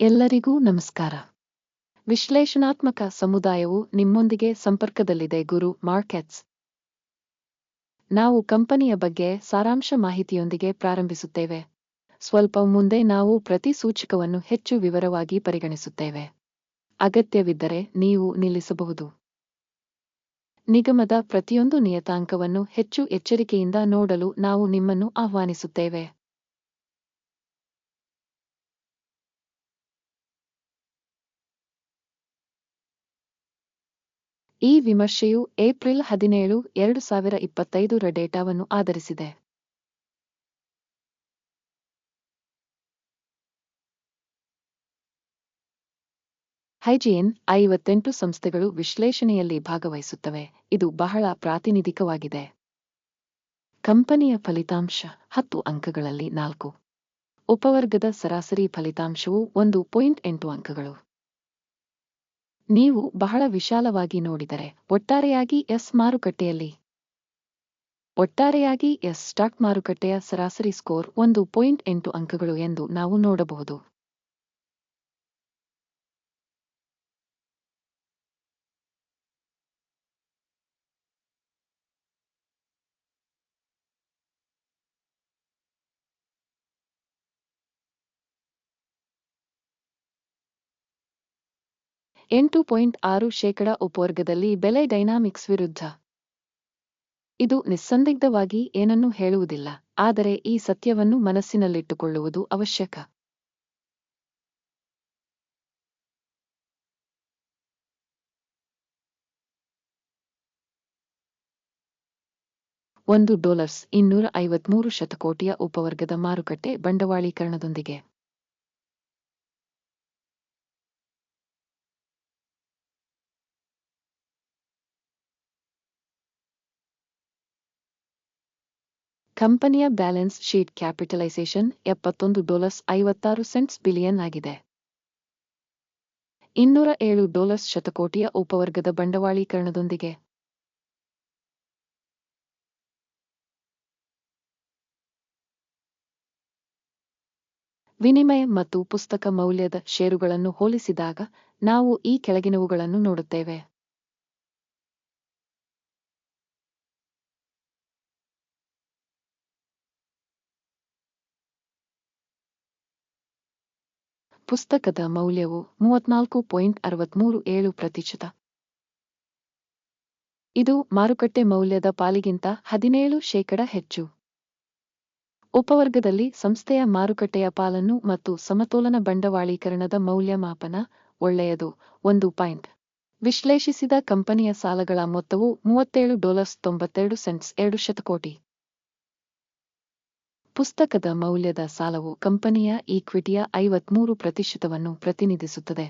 ಎಲ್ಲರಿಗೂ ನಮಸ್ಕಾರ. ವಿಶ್ಲೇಷಣಾತ್ಮಕ ಸಮುದಾಯವು ನಿಮ್ಮೊಂದಿಗೆ ಸಂಪರ್ಕದಲ್ಲಿದೆ ಗುರು ಮಾರ್ಕೆಟ್ಸ್. ನಾವು ಕಂಪನಿಯ ಬಗ್ಗೆ ಸಾರಾಂಶ ಮಾಹಿತಿಯೊಂದಿಗೆ ಪ್ರಾರಂಭಿಸುತ್ತೇವೆ. ಸ್ವಲ್ಪ ಮುಂದೆ ನಾವು ಪ್ರತಿ ಸೂಚಕವನ್ನು ಹೆಚ್ಚು ವಿವರವಾಗಿ ಪರಿಗಣಿಸುತ್ತೇವೆ. ಅಗತ್ಯವಿದ್ದರೆ ನೀವು ನಿಲ್ಲಿಸಬಹುದು. ನಿಗಮದ ಪ್ರತಿಯೊಂದು ನಿಯತಾಂಕವನ್ನು ಹೆಚ್ಚು ಎಚ್ಚರಿಕೆಯಿಂದ ನೋಡಲು ನಾವು ನಿಮ್ಮನ್ನು ಆಹ್ವಾನಿಸುತ್ತೇವೆ. ಈ ವಿಮರ್ಶೆಯು ಏಪ್ರಿಲ್ ಹದಿನೇಳು, ಎರಡು ಸಾವಿರ ಇಪ್ಪತ್ತೈದರ ಡೇಟಾವನ್ನು ಆಧರಿಸಿದೆ. ಹೈಜಿಯನ್ ಐವತ್ತೆಂಟು ಸಂಸ್ಥೆಗಳು ವಿಶ್ಲೇಷಣೆಯಲ್ಲಿ ಭಾಗವಹಿಸುತ್ತವೆ. ಇದು ಬಹಳ ಪ್ರಾತಿನಿಧಿಕವಾಗಿದೆ. ಕಂಪನಿಯ ಫಲಿತಾಂಶ ಹತ್ತು ಅಂಕಗಳಲ್ಲಿ ನಾಲ್ಕು. ಉಪವರ್ಗದ ಸರಾಸರಿ ಫಲಿತಾಂಶವು ಒಂದು ಪಾಯಿಂಟ್ ಎಂಟು ಅಂಕಗಳು. ನೀವು ಬಹಳ ವಿಶಾಲವಾಗಿ ನೋಡಿದರೆ ಒಟ್ಟಾರೆಯಾಗಿ ಎಸ್ ಮಾರುಕಟ್ಟೆಯಲ್ಲಿ. ಒಟ್ಟಾರೆಯಾಗಿ ಎಸ್ ಸ್ಟಾಕ್ ಮಾರುಕಟ್ಟೆಯ ಸರಾಸರಿ ಸ್ಕೋರ್ ಒಂದು ಪಾಯಿಂಟ್ ಎಂಟು ಅಂಕಗಳು ಎಂದು ನಾವು ನೋಡಬಹುದು. ಎಂಟು ಪಾಯಿಂಟ್ ಆರು ಶೇಕಡ ಉಪವರ್ಗದಲ್ಲಿ ಬೆಲೆ ಡೈನಾಮಿಕ್ಸ್ ವಿರುದ್ಧ. ಇದು ನಿಸ್ಸಂದಿಗ್ಧವಾಗಿ ಏನನ್ನೂ ಹೇಳುವುದಿಲ್ಲ, ಆದರೆ ಈ ಸತ್ಯವನ್ನು ಮನಸ್ಸಿನಲ್ಲಿಟ್ಟುಕೊಳ್ಳುವುದು ಅವಶ್ಯಕ. ಒಂದು ಡಾಲರ್ಸ್ ಇನ್ನೂರ ಐವತ್ಮೂರು ಶತಕೋಟಿಯ ಉಪವರ್ಗದ ಮಾರುಕಟ್ಟೆ ಬಂಡವಾಳೀಕರಣದೊಂದಿಗೆ. ಕಂಪನಿಯ ಬ್ಯಾಲೆನ್ಸ್ ಶೀಟ್ ಕ್ಯಾಪಿಟಲೈಸೇಷನ್ ಎಪ್ಪತ್ತೊಂದು ಡಾಲರ್ಸ್ ಐವತ್ತಾರು ಸೆಂಟ್ಸ್ ಬಿಲಿಯನ್ ಆಗಿದೆ. ಇನ್ನೂರ ಏಳು ಡಾಲರ್ಸ್ ಶತಕೋಟಿಯ ಉಪವರ್ಗದ ಬಂಡವಾಳೀಕರಣದೊಂದಿಗೆ. ವಿನಿಮಯ ಮತ್ತು ಪುಸ್ತಕ ಮೌಲ್ಯದ ಷೇರುಗಳನ್ನು ಹೋಲಿಸಿದಾಗ ನಾವು ಈ ಕೆಳಗಿನವುಗಳನ್ನು ನೋಡುತ್ತೇವೆ. ಪುಸ್ತಕದ ಮೌಲ್ಯವು ಮೂವತ್ನಾಲ್ಕು ಪಾಯಿಂಟ್ ಅರವತ್ಮೂರು ಏಳು ಪ್ರತಿಶತ. ಇದು ಮಾರುಕಟ್ಟೆ ಮೌಲ್ಯದ ಪಾಲಿಗಿಂತ ಹದಿನೇಳು ಶೇಕಡ ಹೆಚ್ಚು. ಉಪವರ್ಗದಲ್ಲಿ ಸಂಸ್ಥೆಯ ಮಾರುಕಟ್ಟೆಯ ಪಾಲನ್ನು ಮತ್ತು ಸಮತೋಲನ ಬಂಡವಾಳೀಕರಣದ ಮೌಲ್ಯಮಾಪನ ಒಳ್ಳೆಯದು. ಒಂದು ಪಾಯಿಂಟ್. ವಿಶ್ಲೇಷಿಸಿದ ಕಂಪನಿಯ ಸಾಲಗಳ ಮೊತ್ತವು ಮೂವತ್ತೇಳು ಡಾಲರ್ಸ್ ತೊಂಬತ್ತೆರಡು ಸೆಂಟ್ಸ್ ಎರಡು ಶತಕೋಟಿ. ಪುಸ್ತಕದ ಮೌಲ್ಯದ ಸಾಲವು ಕಂಪನಿಯ ಈಕ್ವಿಟಿಯ ಐವತ್ಮೂರು ಪ್ರತಿಶತವನ್ನು ಪ್ರತಿನಿಧಿಸುತ್ತದೆ.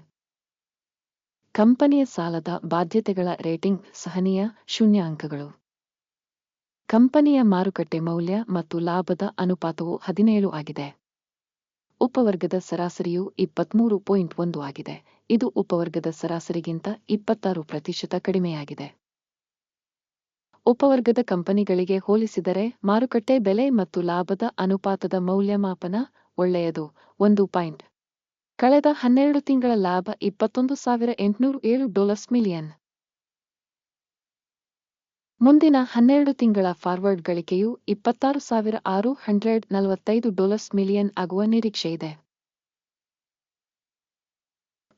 ಕಂಪನಿಯ ಸಾಲದ ಬಾಧ್ಯತೆಗಳ ರೇಟಿಂಗ್ ಸಹನೀಯ ಶೂನ್ಯ ಅಂಕಗಳು ಕಂಪನಿಯ ಮಾರುಕಟ್ಟೆ ಮೌಲ್ಯ ಮತ್ತು ಲಾಭದ ಅನುಪಾತವು ಹದಿನೇಳು ಆಗಿದೆ. ಉಪವರ್ಗದ ಸರಾಸರಿಯು ಇಪ್ಪತ್ಮೂರು ಪಾಯಿಂಟ್ ಒಂದು ಆಗಿದೆ. ಇದು ಉಪವರ್ಗದ ಸರಾಸರಿಗಿಂತ ಇಪ್ಪತ್ತಾರು ಪ್ರತಿಶತ ಕಡಿಮೆಯಾಗಿದೆ. ಉಪವರ್ಗದ ಕಂಪನಿಗಳಿಗೆ ಹೋಲಿಸಿದರೆ ಮಾರುಕಟ್ಟೆ ಬೆಲೆ ಮತ್ತು ಲಾಭದ ಅನುಪಾತದ ಮೌಲ್ಯಮಾಪನ ಒಳ್ಳೆಯದು. ಒಂದು ಪಾಯಿಂಟ್. ಕಳೆದ ಹನ್ನೆರಡು ತಿಂಗಳ ಲಾಭ ಇಪ್ಪತ್ತೊಂದು ಸಾವಿರ ಎಂಟುನೂರು ಏಳು ಡಾಲರ್ಸ್ ಮಿಲಿಯನ್. ಮುಂದಿನ ಹನ್ನೆರಡು ತಿಂಗಳ ಫಾರ್ವರ್ಡ್ ಗಳಿಕೆಯು ಇಪ್ಪತ್ತಾರು ಸಾವಿರ ಆರು ಹಂಡ್ರೆಡ್ ನಲವತ್ತೈದು ಡಾಲರ್ಸ್ ಮಿಲಿಯನ್ ಆಗುವ ನಿರೀಕ್ಷೆಯಿದೆ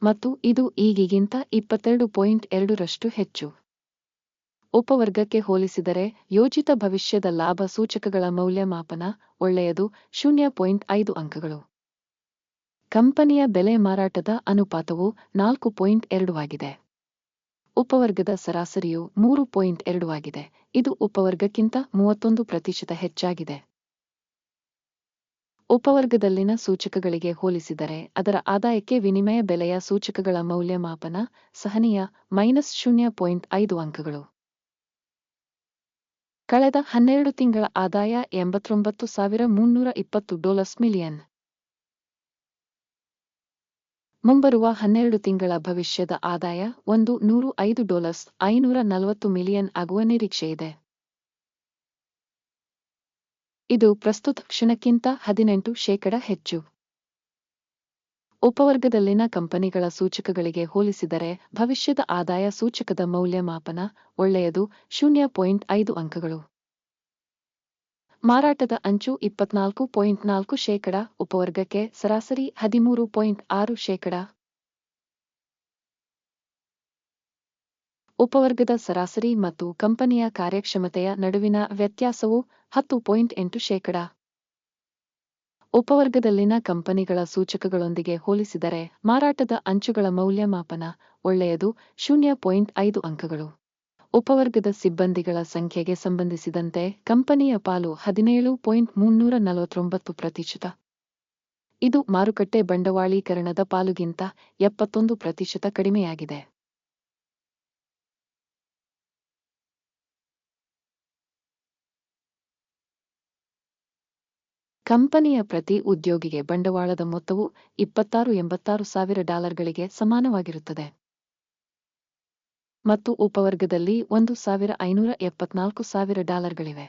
ಮತ್ತು ಇದು ಈಗಿಗಿಂತ ಇಪ್ಪತ್ತೆರಡು ಪಾಯಿಂಟ್ ಎರಡರಷ್ಟು ಹೆಚ್ಚು. ಉಪವರ್ಗಕ್ಕೆ ಹೋಲಿಸಿದರೆ ಯೋಜಿತ ಭವಿಷ್ಯದ ಲಾಭ ಸೂಚಕಗಳ ಮೌಲ್ಯಮಾಪನ ಒಳ್ಳೆಯದು, ಶೂನ್ಯ ಪಾಯಿಂಟ್ ಐದು ಅಂಕಗಳು. ಕಂಪನಿಯ ಬೆಲೆ ಮಾರಾಟದ ಅನುಪಾತವು ನಾಲ್ಕು ಪಾಯಿಂಟ್ ಎರಡು ಆಗಿದೆ. ಉಪವರ್ಗದ ಸರಾಸರಿಯು ಮೂರು ಪಾಯಿಂಟ್ ಎರಡು ಆಗಿದೆ. ಇದು ಉಪವರ್ಗಕ್ಕಿಂತ ಮೂವತ್ತೊಂದು ಪ್ರತಿಶತ ಹೆಚ್ಚಾಗಿದೆ. ಉಪವರ್ಗದಲ್ಲಿನ ಸೂಚಕಗಳಿಗೆ ಹೋಲಿಸಿದರೆ ಅದರ ಆದಾಯಕ್ಕೆ ವಿನಿಮಯ ಬೆಲೆಯ ಸೂಚಕಗಳ ಮೌಲ್ಯಮಾಪನ ಸಹನೀಯ ಮೈನಸ್ ಶೂನ್ಯ ಪಾಯಿಂಟ್ ಐದು ಅಂಕಗಳು. ಕಳೆದ ಹನ್ನೆರಡು ತಿಂಗಳ ಆದಾಯ ಎಂಬತ್ತೊಂಬತ್ತು ಸಾವಿರ ಮುನ್ನೂರ ಇಪ್ಪತ್ತು ಡಾಲರ್ಸ್ ಮಿಲಿಯನ್. ಮುಂಬರುವ ಹನ್ನೆರಡು ತಿಂಗಳ ಭವಿಷ್ಯದ ಆದಾಯ ಒಂದು ನೂರು ಐದು ಡಾಲರ್ಸ್ ಐನೂರ ನಲವತ್ತು ಮಿಲಿಯನ್ ಆಗುವ ನಿರೀಕ್ಷೆಯಿದೆ ಇದು ಪ್ರಸ್ತುತ ಕ್ಷಣಕ್ಕಿಂತ ಹದಿನೆಂಟು ಶೇಕಡ ಹೆಚ್ಚು. ಉಪವರ್ಗದಲ್ಲಿನ ಕಂಪನಿಗಳ ಸೂಚಕಗಳಿಗೆ ಹೋಲಿಸಿದರೆ ಭವಿಷ್ಯದ ಆದಾಯ ಸೂಚಕದ ಮೌಲ್ಯಮಾಪನ ಒಳ್ಳೆಯದು, ಶೂನ್ಯ ಪಾಯಿಂಟ್ ಐದು ಅಂಕಗಳು. ಮಾರಾಟದ ಅಂಚು ಇಪ್ಪತ್ನಾಲ್ಕು ಪಾಯಿಂಟ್ ನಾಲ್ಕು ಶೇಕಡ, ಉಪವರ್ಗಕ್ಕೆ ಸರಾಸರಿ ಹದಿಮೂರು ಪಾಯಿಂಟ್ ಆರು ಶೇಕಡ. ಉಪವರ್ಗದ ಸರಾಸರಿ ಮತ್ತು ಕಂಪನಿಯ ಕಾರ್ಯಕ್ಷಮತೆಯ ನಡುವಿನ ವ್ಯತ್ಯಾಸವು ಹತ್ತು ಪಾಯಿಂಟ್ ಎಂಟು ಶೇಕಡ. ಉಪವರ್ಗದಲ್ಲಿನ ಕಂಪನಿಗಳ ಸೂಚಕಗಳೊಂದಿಗೆ ಹೋಲಿಸಿದರೆ ಮಾರಾಟದ ಅಂಚುಗಳ ಮೌಲ್ಯಮಾಪನ ಒಳ್ಳೆಯದು, ಶೂನ್ಯ ಪಾಯಿಂಟ್ ಐದು ಅಂಕಗಳು. ಉಪವರ್ಗದ ಸಿಬ್ಬಂದಿಗಳ ಸಂಖ್ಯೆಗೆ ಸಂಬಂಧಿಸಿದಂತೆ ಕಂಪನಿಯ ಪಾಲು ಹದಿನೇಳು ಪಾಯಿಂಟ್ ಮುನ್ನೂರ ನಲವತ್ತೊಂಬತ್ತು ಪ್ರತಿಶತ. ಇದು ಮಾರುಕಟ್ಟೆ ಬಂಡವಾಳೀಕರಣದ ಪಾಲುಗಿಂತ ಎಪ್ಪತ್ತೊಂದು ಪ್ರತಿಶತ ಕಡಿಮೆಯಾಗಿದೆ. ಕಂಪನಿಯ ಪ್ರತಿ ಉದ್ಯೋಗಿಗೆ ಬಂಡವಾಳದ ಮೊತ್ತವು ಇಪ್ಪತ್ತಾರು ಎಂಬತ್ತಾರು ಸಾವಿರ ಡಾಲರ್ಗಳಿಗೆ ಸಮಾನವಾಗಿರುತ್ತದೆ. ಮತ್ತು ಉಪವರ್ಗದಲ್ಲಿ ಒಂದು ಸಾವಿರ ಐನೂರ ಎಪ್ಪತ್ನಾಲ್ಕು ಸಾವಿರ ಡಾಲರ್ಗಳಿವೆ.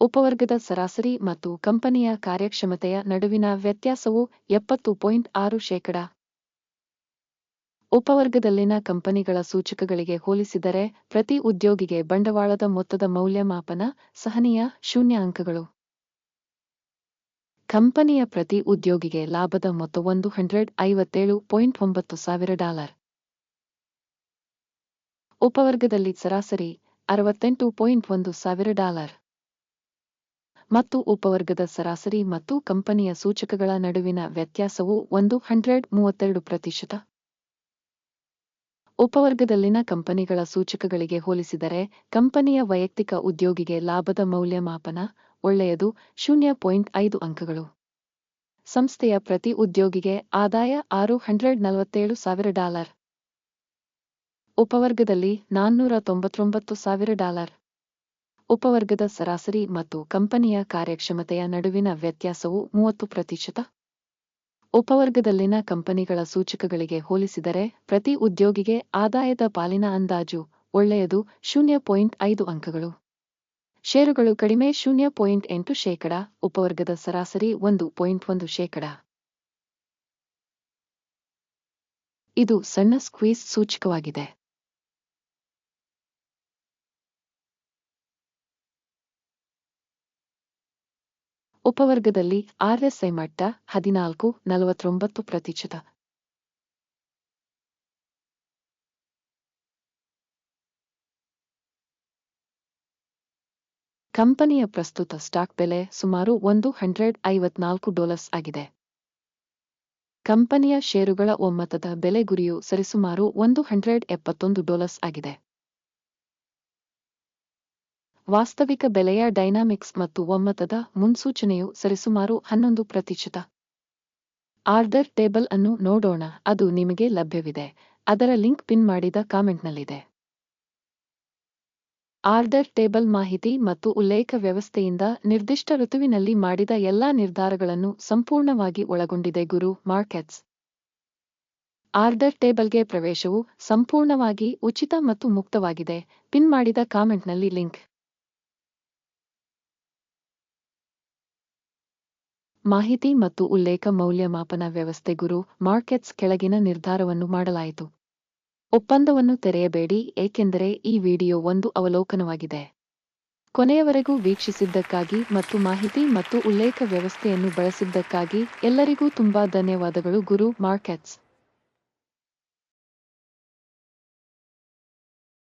ಉಪವರ್ಗದ ಸರಾಸರಿ ಮತ್ತು ಕಂಪನಿಯ ಕಾರ್ಯಕ್ಷಮತೆಯ ನಡುವಿನ ವ್ಯತ್ಯಾಸವು ಎಪ್ಪತ್ತು ಪಾಯಿಂಟ್ ಆರು ಶೇಕಡ. ಉಪವರ್ಗದಲ್ಲಿನ ಕಂಪನಿಗಳ ಸೂಚಕಗಳಿಗೆ ಹೋಲಿಸಿದರೆ ಪ್ರತಿ ಉದ್ಯೋಗಿಗೆ ಬಂಡವಾಳದ ಮೊತ್ತದ ಮೌಲ್ಯಮಾಪನ ಸಹನೀಯ ಶೂನ್ಯ ಅಂಕಗಳು. ಕಂಪನಿಯ ಪ್ರತಿ ಉದ್ಯೋಗಿಗೆ ಲಾಭದ ಮೊತ್ತ ಒಂದು ಹಂಡ್ರೆಡ್ ಐವತ್ತೇಳು ಪಾಯಿಂಟ್ ಒಂಬತ್ತು ಸಾವಿರ ಡಾಲರ್ ಉಪವರ್ಗದಲ್ಲಿ ಸರಾಸರಿ ಅರವತ್ತೆಂಟು ಪಾಯಿಂಟ್ ಒಂದು ಸಾವಿರ ಡಾಲರ್ ಮತ್ತು ಉಪವರ್ಗದ ಸರಾಸರಿ ಮತ್ತು ಕಂಪನಿಯ ಸೂಚಕಗಳ ನಡುವಿನ ವ್ಯತ್ಯಾಸವು ಒಂದು ಹಂಡ್ರೆಡ್ ಮೂವತ್ತೆರಡು ಪ್ರತಿಶತ. ಉಪವರ್ಗದಲ್ಲಿನ ಕಂಪನಿಗಳ ಸೂಚಕಗಳಿಗೆ ಹೋಲಿಸಿದರೆ ಕಂಪನಿಯ ವೈಯಕ್ತಿಕ ಉದ್ಯೋಗಿಗೆ ಲಾಭದ ಮೌಲ್ಯಮಾಪನ ಒಳ್ಳೆಯದು, ಶೂನ್ಯ ಪಾಯಿಂಟ್ ಐದು ಅಂಕಗಳು. ಸಂಸ್ಥೆಯ ಪ್ರತಿ ಉದ್ಯೋಗಿಗೆ ಆದಾಯ ಆರು ಹಂಡ್ರೆಡ್ ನಲವತ್ತೇಳು ಸಾವಿರ ಡಾಲರ್. ಉಪವರ್ಗದಲ್ಲಿ ನಾನ್ನೂರ ತೊಂಬತ್ತೊಂಬತ್ತು ಸಾವಿರ ಡಾಲರ್. ಉಪವರ್ಗದ ಸರಾಸರಿ ಮತ್ತು ಕಂಪನಿಯ ಕಾರ್ಯಕ್ಷಮತೆಯ ನಡುವಿನ ವ್ಯತ್ಯಾಸವು ಮೂವತ್ತು ಪ್ರತಿಶತ. ಉಪವರ್ಗದಲ್ಲಿನ ಕಂಪನಿಗಳ ಸೂಚಕಗಳಿಗೆ ಹೋಲಿಸಿದರೆ ಪ್ರತಿ ಉದ್ಯೋಗಿಗೆ ಆದಾಯದ ಪಾಲಿನ ಅಂದಾಜು ಒಳ್ಳೆಯದು, ಶೂನ್ಯ ಪಾಯಿಂಟ್ ಐದು ಅಂಕಗಳು. ಷೇರುಗಳು ಕಡಿಮೆ ಶೂನ್ಯ ಪಾಯಿಂಟ್ ಎಂಟು ಶೇಕಡ, ಉಪವರ್ಗದ ಸರಾಸರಿ ಒಂದು ಪಾಯಿಂಟ್ ಒಂದು ಶೇಕಡ. ಇದು ಸಣ್ಣ ಸ್ಕ್ವೀಸ್ ಸೂಚಕವಾಗಿದೆ. ಉಪವರ್ಗದಲ್ಲಿ ಆರ್ಎಸ್ಐ ಮಟ್ಟ ಹದಿನಾಲ್ಕು ನಲವತ್ತೊಂಬತ್ತು ಪ್ರತಿಶತ. ಕಂಪನಿಯ ಪ್ರಸ್ತುತ ಸ್ಟಾಕ್ ಬೆಲೆ ಸುಮಾರು ಒಂದು ಹಂಡ್ರೆಡ್ ಐವತ್ನಾಲ್ಕು ಡಾಲರ್ಸ್ ಆಗಿದೆ. ಕಂಪನಿಯ ಷೇರುಗಳ ಒಮ್ಮತದ ಬೆಲೆ ಗುರಿಯು ಸರಿಸುಮಾರು ಒಂದು ಹಂಡ್ರೆಡ್ ಎಪ್ಪತ್ತೊಂದು ಡಾಲರ್ಸ್ ಆಗಿದೆ. ವಾಸ್ತವಿಕ ಬೆಲೆಯ ಡೈನಾಮಿಕ್ಸ್ ಮತ್ತು ಒಮ್ಮತದ ಮುನ್ಸೂಚನೆಯು ಸರಿಸುಮಾರು ಹನ್ನೊಂದು ಪ್ರತಿಶತ. ಆರ್ಡರ್ ಟೇಬಲ್ ಅನ್ನು ನೋಡೋಣ, ಅದು ನಿಮಗೆ ಲಭ್ಯವಿದೆ. ಅದರ ಲಿಂಕ್ ಪಿನ್ ಮಾಡಿದ ಕಾಮೆಂಟ್ನಲ್ಲಿದೆ. ಆರ್ಡರ್ ಟೇಬಲ್ ಮಾಹಿತಿ ಮತ್ತು ಉಲ್ಲೇಖ ವ್ಯವಸ್ಥೆಯಿಂದ ನಿರ್ದಿಷ್ಟ ಋತುವಿನಲ್ಲಿ ಮಾಡಿದ ಎಲ್ಲಾ ನಿರ್ಧಾರಗಳನ್ನು ಸಂಪೂರ್ಣವಾಗಿ ಒಳಗೊಂಡಿದೆ ಗುರು ಮಾರ್ಕೆಟ್ಸ್. ಆರ್ಡರ್ ಟೇಬಲ್ಗೆ ಪ್ರವೇಶವು ಸಂಪೂರ್ಣವಾಗಿ ಉಚಿತ ಮತ್ತು ಮುಕ್ತವಾಗಿದೆ. ಪಿನ್ ಮಾಡಿದ ಕಾಮೆಂಟ್ನಲ್ಲಿ ಲಿಂಕ್. ಮಾಹಿತಿ ಮತ್ತು ಉಲ್ಲೇಖ ಮೌಲ್ಯಮಾಪನ ವ್ಯವಸ್ಥೆ ಗುರು ಮಾರ್ಕೆಟ್ಸ್ ಕೆಳಗಿನ ನಿರ್ಧಾರವನ್ನು ಮಾಡಲಾಯಿತು. ಒಪ್ಪಂದವನ್ನು ತೆರೆಯಬೇಡಿ, ಏಕೆಂದರೆ ಈ ವಿಡಿಯೋ ಒಂದು ಅವಲೋಕನವಾಗಿದೆ. ಕೊನೆಯವರೆಗೂ ವೀಕ್ಷಿಸಿದ್ದಕ್ಕಾಗಿ ಮತ್ತು ಮಾಹಿತಿ ಮತ್ತು ಉಲ್ಲೇಖ ವ್ಯವಸ್ಥೆಯನ್ನು ಬಳಸಿದ್ದಕ್ಕಾಗಿ ಎಲ್ಲರಿಗೂ ತುಂಬಾ ಧನ್ಯವಾದಗಳು. ಗುರು ಮಾರ್ಕೆಟ್ಸ್.